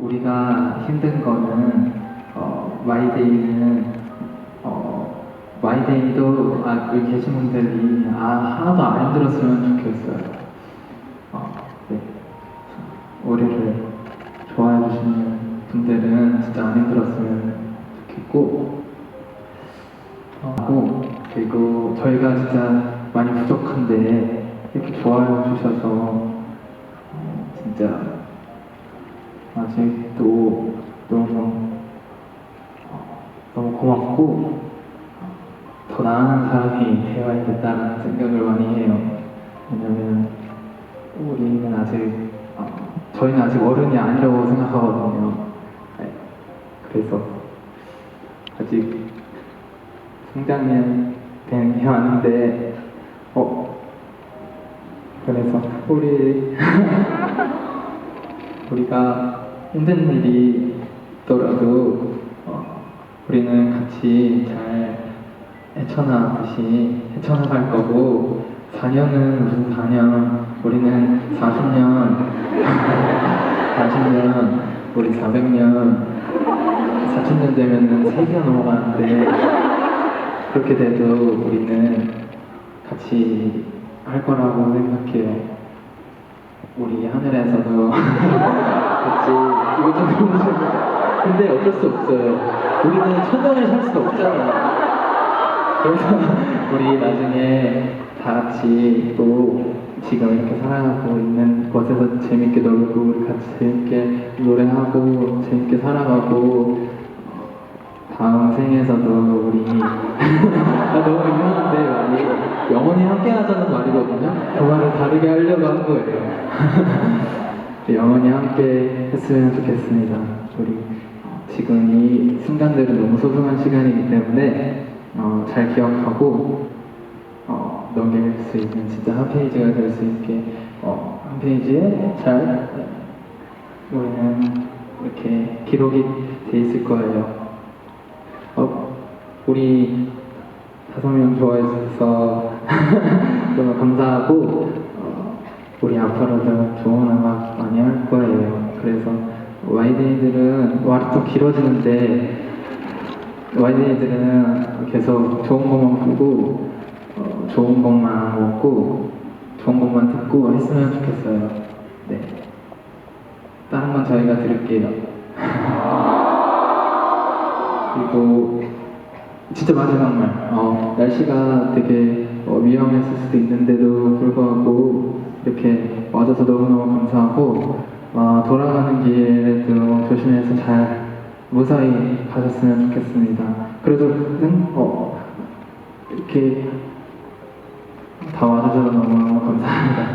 우리가 힘든 거는 어, 마이데이는 어, 마이데이도 아, 여기 계신 분들이 아, 하나도 안 힘들었으면 좋겠어요. 어, 네. 우리를 좋아해 주시는 분들은 진짜 안 힘들었으면 좋겠고 어, 하고 그리고 저희가 진짜 많이 부족한데 이렇게 좋아해 주셔서 어, 진짜 고맙고 더 나은 사람이 되어야겠다는 생각을 많이 해요. 왜냐면 우리는 아직 어, 저희는 아직 어른이 아니라고 생각하거든요. 네. 그래서 아직 성장이 되는 게 많은데 어 그래서 우리 우리가 힘든 일이 있더라도 어, 우리는 같이 잘 헤쳐나가듯이 헤쳐나갈 거고 4년은 무슨 4년 우리는 40년 40년 우리 400년 4천년 되면은 세기가 넘어가는데 그렇게 돼도 우리는 같이 할 거라고 생각해요. 우리 하늘에서도 같이 이거 좀. 근데 어쩔 수 없어요. 우리는 천년을 살수 없잖아요. 그래서 우리 나중에 다 같이 또 지금 이렇게 살아가고 있는 곳에서 재밌게 놀고 우리 같이 재밌게 노래하고 재밌게 살아가고 다음 생에서도 우리 아, 너무 유명한데 말이 영원히 함께 하자는 말이거든요. 그 말을 다르게 하려고 한 거예요. 영원히 함께 했으면 좋겠습니다. 우리 지금 이 순간들은 너무 소중한 시간이기 때문에 어, 잘 기억하고 어, 넘길 수 있는 진짜 한 페이지가 될 수 있게 어, 한 페이지에 잘 우리는 이렇게 기록이 돼 있을 거예요. 어, 우리 다섯 명 좋아해 주셔서 너무 감사하고 어, 우리 앞으로도 좋은 음악 많이 할 거예요. 그래서 와이데이들은 말이 좀 길어지는데 와이데이들은 계속 좋은 것만 보고 어, 좋은 것만 먹고 좋은 것만 듣고 했으면 좋겠어요. 네. 다른 건 저희가 들을게요. 그리고 진짜 마지막 말. 어, 날씨가 되게 어, 위험했을 수도 있는데도 불구하고 이렇게 와줘서 너무너무 감사하고 어, 돌아가는 길에도 조심해서 잘 무사히 가셨으면 좋겠습니다. 그래도 음, 어, 이렇게 다 와주셔서 너무너무 감사합니다.